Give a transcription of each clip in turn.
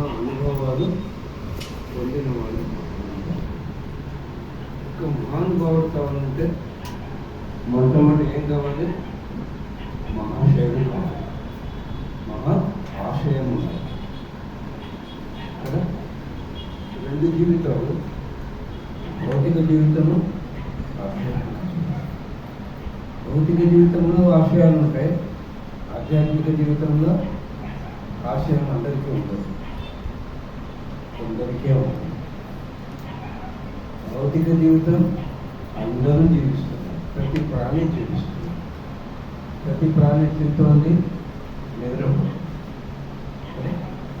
అనుభవాలు పొందిన వాళ్ళు ఒక మహానుభావుడు కావాలంటే మొట్టమొదటి ఏం కావాలి? మహాశయం కావాలి మహా ఆశయం ఉండాలి కదా? రెండు జీవితాలు. భౌతిక జీవితము ఆశయం భౌతిక జీవితంలో ఆశయాలు ఉంటాయి. ఆధ్యాత్మిక జీవితంలో ఆశయం అందరికీ ఉంటుంది. కొందరికే ఉంటుంది భౌతిక జీవితం అందరూ జీవిస్తున్నారు. ప్రతి ప్రాణి జీవిస్తుంది. ప్రతి ప్రాణి తింటోంది నిద్రపోతుంది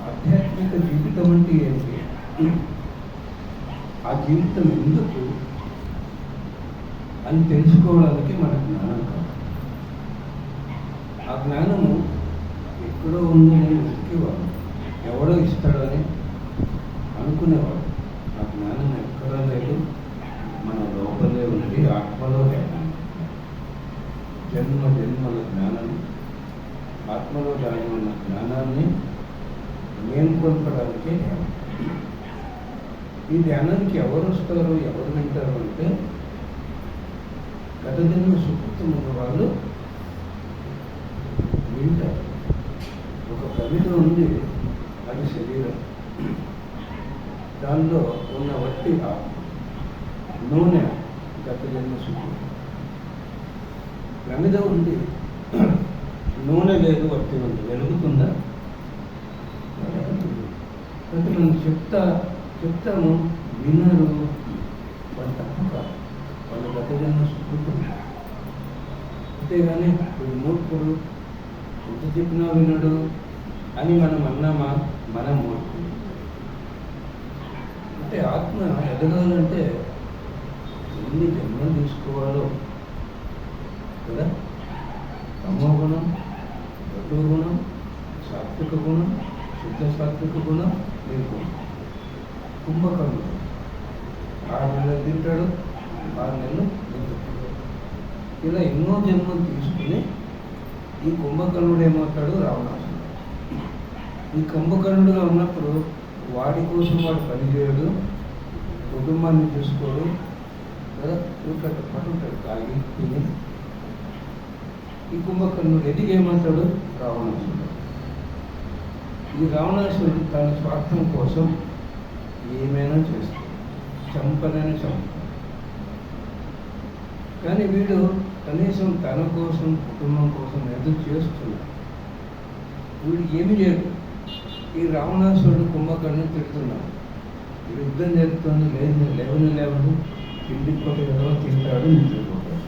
ఆధ్యాత్మిక జీవితం అంటే ఏంటి? ఆ జీవితం ఎందుకు? అని తెలుసుకోవడానికి మన జ్ఞానం కావాలి. ఆ జ్ఞానము ఎక్కడో ఉంది వెతికేవాడు ఎవడో ఇస్తాడని అనుకునేవాడు. ఆ జ్ఞానం ఎక్కడా లేదు. మన లోపలే ఉంది ఆత్మలో లేదు జన్మ జన్మల జ్ఞానం. ఆత్మలో దాగి ఉన్న జ్ఞానాన్ని మేల్కొల్పడానికి ధ్యానం. ఈ ధ్యానానికి ఎవరు వస్తారు ఎవరు వింటారు అంటే గత జన్మ సుకృతం ఉన్న వాళ్ళు వింటారు. ఒక కవిత ఉంది అది శరీరం. దానిలో ఉన్న వట్టి నూనె గత జన్మ సుకృతం ప్రమిద ఉంది. నూనె లేదు వట్టి ఉంది. వెలుగుతుందా? అంటే మనం చెప్తా చెప్తాము వినరు. వాళ్ళు తప్పక వాళ్ళు గత జన్మ సుకృతం అంతేగాని వీడు మూర్ఖుడు. ఎంత చెప్పినా వినడు అని మనం అన్నామా? మనం మూర్ఖుడు అంటే ఆత్మ ఎదగాలంటే ఎన్ని జన్మలు తీసుకోవాలో కదా? తమో గుణం రటు గుణం సాత్విక గుణం శుద్ధ సాత్విక గుణం నిర్గుణం కుంభకర్ణుడు ఆరు నెలలు తింటాడు ఆరు నెలలు ఇలా ఎన్నో జన్మలు తీసుకుని ఈ కుంభకర్ణుడు ఏమవుతాడు? రావణాసుడు ఈ కుంభకర్ణుడుగా ఉన్నప్పుడు వాడి కోసం వాడు పనిచేయడు కుటుంబాన్ని చూసుకోడు. కదా? ఊరికట్ట పట్టుంటాడు తాగి తిని. ఈ కుంభకర్ణుడు ఎదిగి రావణాసుడు ఈ రావణాసుడు తన స్వార్థం కోసం ఏమైనా చేస్తాడు. చంపనైనా చంప కానీ వీడు కనీసం తన కోసం కుటుంబం కోసం ఎదురు చేస్తున్నాడు. వీడు ఏమి చేయడు ఈ రావణాసురుడు కుంభకర్ణుని తిడుతున్నాడు. యుద్ధం జరుగుతుంది లేదు లేవని లేవడు తిండికి పోతే ఎవరో తింటాడు నిద్రపోతాడు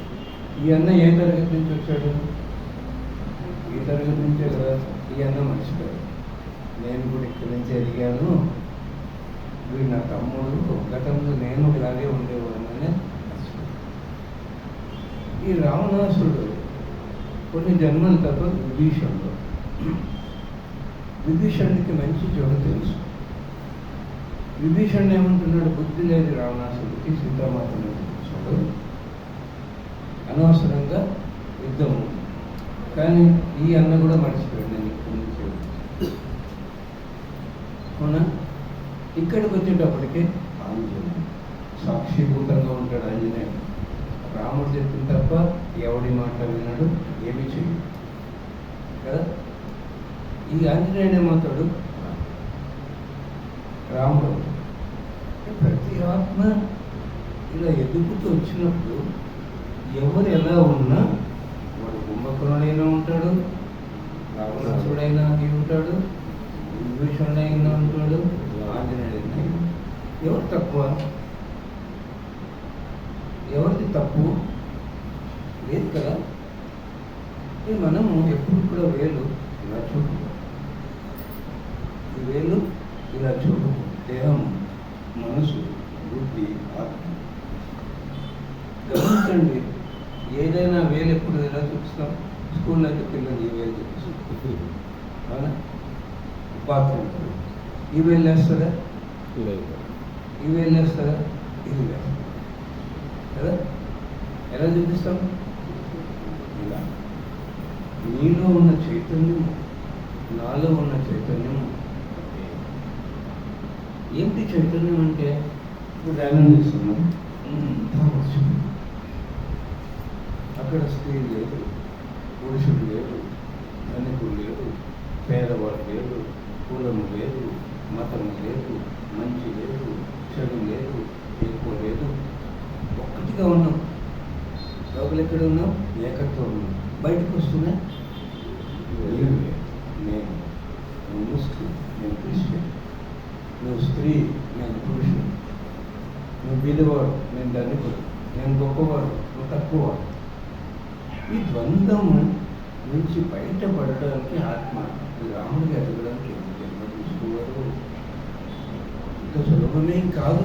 ఈ అన్న ఏ తరగతి నుంచి వచ్చాడు? ఈ తరగతి నుంచే కదా ఈ అన్న మర్చిపోయాడు. నేను కూడా ఇక్కడి నుంచి ఎదిగాను. వీడు నా తమ్ముడు గతంలో నేను ఇలాగే ఉండేవాడిని ఈ రావణాసుడు కొన్ని జన్మల తర్వాత విభీషణలో విభీషణుడికి మంచి చెడు తెలుసు. విభీషణుడు ఏమంటున్నాడు? బుద్ధి లేదు రావణాసుడికి సీతామాత చూసాడు అనవసరంగా యుద్ధము కానీ ఈ అన్న కూడా మర్చిపోయాడు నేను ఇక్కడి నుంచి అవునా? ఇక్కడికి వచ్చేటప్పటికే ఆంజనేయుడు సాక్షిభూతంగా ఉంటాడు ఆంజనేయుడు. రాముడు చెప్పిన తప్ప ఎవడి మాట విన్నాడు ఏమి చెయ్యడు. కదా? ఈ ఆంజనేయుడు ఏమవుతాడు? రాముడు. ప్రతి ఆత్మ ఇలా ఎదుగుతూ వచ్చినప్పుడు ఎవరు ఎలా ఉన్నా వాడు కుంభకరుణైనా ఉంటాడు రావణాసుడైనా అయి ఉంటాడు విభీషణుడైనా ఉంటాడు ఆంజనేయుడైనా ఎవరు తక్కువ? ఎవరిది తప్పు? లేదు కదా? మనము ఎప్పుడు కూడా వేలు ఇలా చూడు ఈ వేలు ఇలా చూడు. దేహం మనసు బుద్ధి ఆత్మ. గమనించండి ఏదైనా వేలు ఎప్పుడు ఎలా చూపిస్తాం? స్కూల్లో అయితే పిల్లలు ఈ వేలు చూపిస్తాం అవునా? బాత్రూమ్ ఈ వేలు వేస్తుందా ఈ వేలు వేస్తుందా ఇది వేస్తుంది కదా? ఎలా చూపిస్తాం? ఇలా. నీలో ఉన్న చైతన్యం నాలో ఉన్న చైతన్యం ఏంటి చైతన్యం అంటే? ధ్యానం చేస్తున్నాం. అక్కడ స్త్రీ లేదు పురుషుడు లేదు ధనికుడు లేదు పేదవాడు లేదు కులము లేదు మతము లేదు మంచి లేదు చెడు లేదు ఎక్కువ లేదు. ఒక్కటిగా ఉన్నాం. లోపల ఎక్కడ ఉన్నాం? ఏకత్వం ఉన్నాం. బయటకు వస్తున్నా? నేను నేను ముస్లిం నేను క్రిస్టియన్. నువ్వు స్త్రీ నేను పురుషుడు. నువ్వు బీదవాడు నేను ధనికుడు. నేను గొప్పవాడు నువ్వు తక్కువవాడు. ఈ ద్వంద్వము నుంచి బయటపడడానికి ఆత్మ రాముడికి ఎదగడానికి జన్మ తీసుకోవాలి ఇంత సులభమేం కాదు.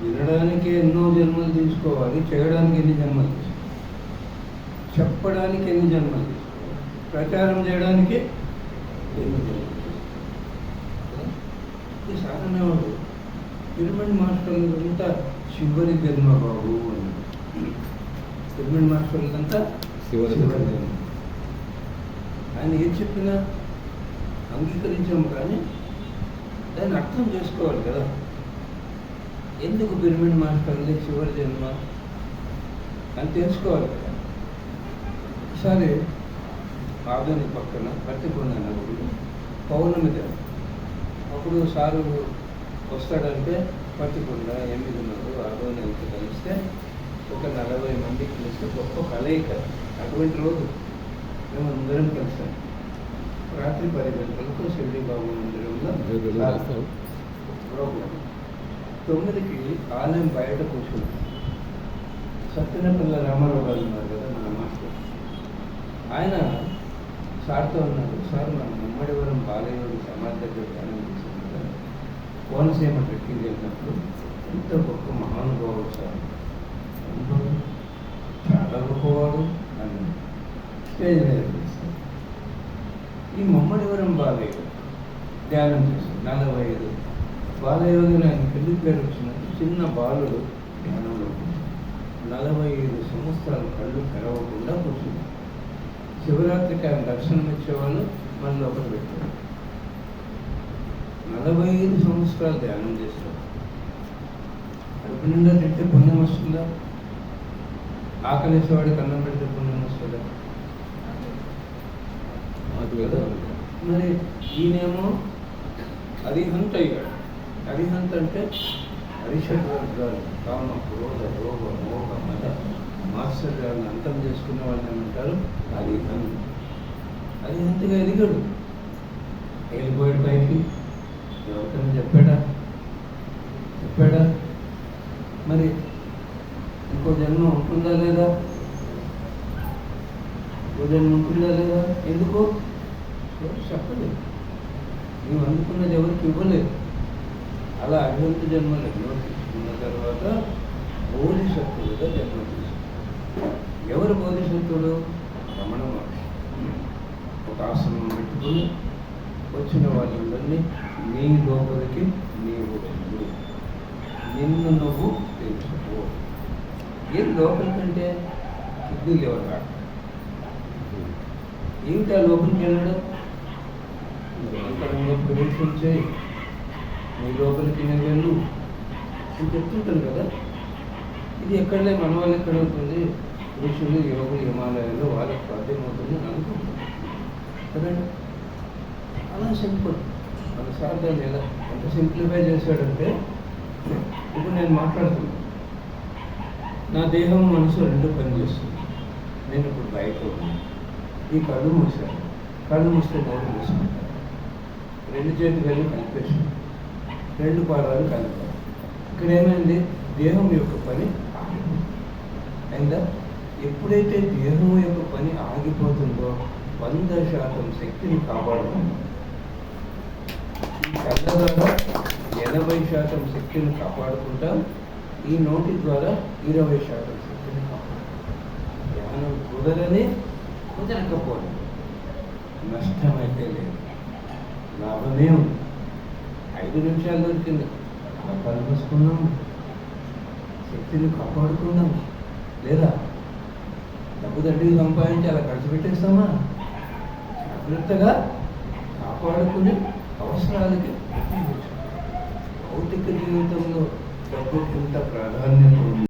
వినడానికి ఎన్నో జన్మలు తీసుకోవాలి చేయడానికి ఎన్ని జన్మలు తీసుకోవాలి చెప్పడానికి ఎన్ని జన్మలు తీసుకోవాలి ప్రచారం చేయడానికి ఎన్ని జన్మలు ఈ సాధనవాడు పిరమిడ్ మాస్టర్లు అంతా చివరి జన్మ బాబు అని పిరమిడ్ మాస్టర్లంతా జన్మ. జన్మ ఆయన ఏం చెప్పినా అంగీకరించాము కానీ దాన్ని అర్థం చేసుకోవాలి కదా. ఎందుకు పిరమిడ్ మాస్టర్లు చివరి జన్మ అని తెలుసుకోవాలి కదా. ఒకసారి ఆధునిక పక్కన ఊరు పౌర్ణమి దేవ అప్పుడు సారు వస్తాడంటే పత్తికొండ ఎనిమిదిన్నర ఆదోని అంతా కలిస్తే ఒక నలభై మంది కలిస్తే గొప్ప కలయిక. అటువంటి రోజు మేము అందరం కలిసాం. రాత్రి పది గంటలకు షిరిడి బాబు మందిరంలో. ప్రోగ్రాం తొమ్మిదికి ఆలయం బయట కూర్చున్నాం సత్యనపల్లి రామారావు గారు ఉన్నారు కదా మన మాస్టర్. ఆయన సార్తో ఉన్నారు సార్ మన ముమ్మడివరం బాలయ్యుడి సమాధి ధ్యానం చేసింది కోనసీమ ట్రెక్కింగ్ వెళ్ళినప్పుడు ఎంత గొప్ప మహానుభావుడు సార్. అనుభవం చాలా గొప్పవాడు అని స్టేజ్ మీద ఈ ముమ్మడివరం బాలయ్య ధ్యానం చేశారు నలభై ఐదు. బాలయోగిన ఆయన పెళ్ళి పేరు వచ్చినట్టు చిన్న బాలుడు ధ్యానంలో నలభై ఐదు సంవత్సరాలు కళ్ళు తెరవకుండా కూర్చున్నారు శివరాత్రికి ఆయన దర్శనం ఇచ్చేవాళ్ళు మన లోపల పెట్టారు. నలభై ఐదు సంవత్సరాలు ధ్యానం చేశారు. కడుపు నిండా తింటే పుణ్యం వస్తుందా? ఆకలేసేవాడికి అన్నం పెడితే పుణ్యం వస్తుందా? ఆత్మీయత. మరి ఈయనేమో అరిహంత అయ్యాడు. అరిహంత అంటే అరిషడ్ వర్గాలు కామ క్రోధ రోగ మోహ మద. మాస్టర్ గారిని అంతం చేసుకున్న వాళ్ళు ఏమంటారు? అరిహంత అరిహంతగా ఎదిగాడు? వెళ్ళిపోయాడు పైకి. ఎవరికైనా చెప్పాడా? చెప్పాడా? మరి ఇంకో జన్మ ఉంటుందా లేదా? ఇంకో జన్మ ఉంటుందా లేదా? ఎందుకు? ఎవరు చెప్పలేదు. నువ్వు అందుకున్నది ఎవరికి ఇవ్వలేదు. అలా అభివృద్ధ జన్మలు ఎవరు తీసుకున్న తర్వాత బోధిసత్వుడుగా జన్మ తీసుకున్నాడు ఎవరు బోధిసత్తుడు రమణ మహర్షి ఒక ఆశ్రమం పెట్టుకుని వచ్చిన వాళ్ళందరినీ నీ లోపలికి నీవు వెళ్ళు నిన్ను నువ్వు తెలుసుకో ఏం లోపలికంటే కిడ్నీ ఎవరు కాదు ఏమిటి ఆ లోపలికి వెళ్ళడం? ప్రవేశించే నీ లోపలికి నేను వెళ్ళు. అని చెప్తుంటాను కదా. ఇది ఎక్కడలే మన వాళ్ళు ఎక్కడ అవుతుంది ఋషులు యోగులు హిమాలయాల్లో వాళ్ళకి సాధ్యమవుతుంది అని అలా సింపుల్. మన సాధ్యం లేదా ఎలా ఎంత సింప్లిఫై చేశాడంటే ఇప్పుడు నేను మాట్లాడుతున్నాను నా దేహం మనసు రెండు పనిచేస్తుంది నేను ఇప్పుడు బయట ఈ కళ్ళు మూసాను కళ్ళు మూస్తే నోరు మూసుకుంటాను రెండు చేతి వేలు కలిపేసి రెండు పాదాలు కలిపాను ఇక్కడ ఏమైంది? దేహం యొక్క పని అండ్ ఎప్పుడైతే దేహం యొక్క పని ఆగిపోతుందో వంద శాతం శక్తిని కాపాడుతుంది. ఈ కళ్ళ ద్వారా ఎనభై శాతం శక్తిని కాపాడుకుంటా ఈ నోటి ద్వారా ఇరవై శాతం శక్తిని కాపాడుకుంటాం. ధ్యానం కుదరని కుదరకపోవడం నష్టమైతే లేదు. లాభమే ఉంది. ఐదు నిమిషాలు దొరికింది. అలా కళ్ళు శక్తిని కాపాడుకున్నాము లేదా? డబ్బు దండికి సంపాదించి అలా ఖర్చు పెట్టేస్తామా? జాగ్రత్తగా కాపాడుకుని అవసరాలకి భౌతిక జీవితంలో డబ్బుకి ఇంత ప్రాధాన్యత ఉంది.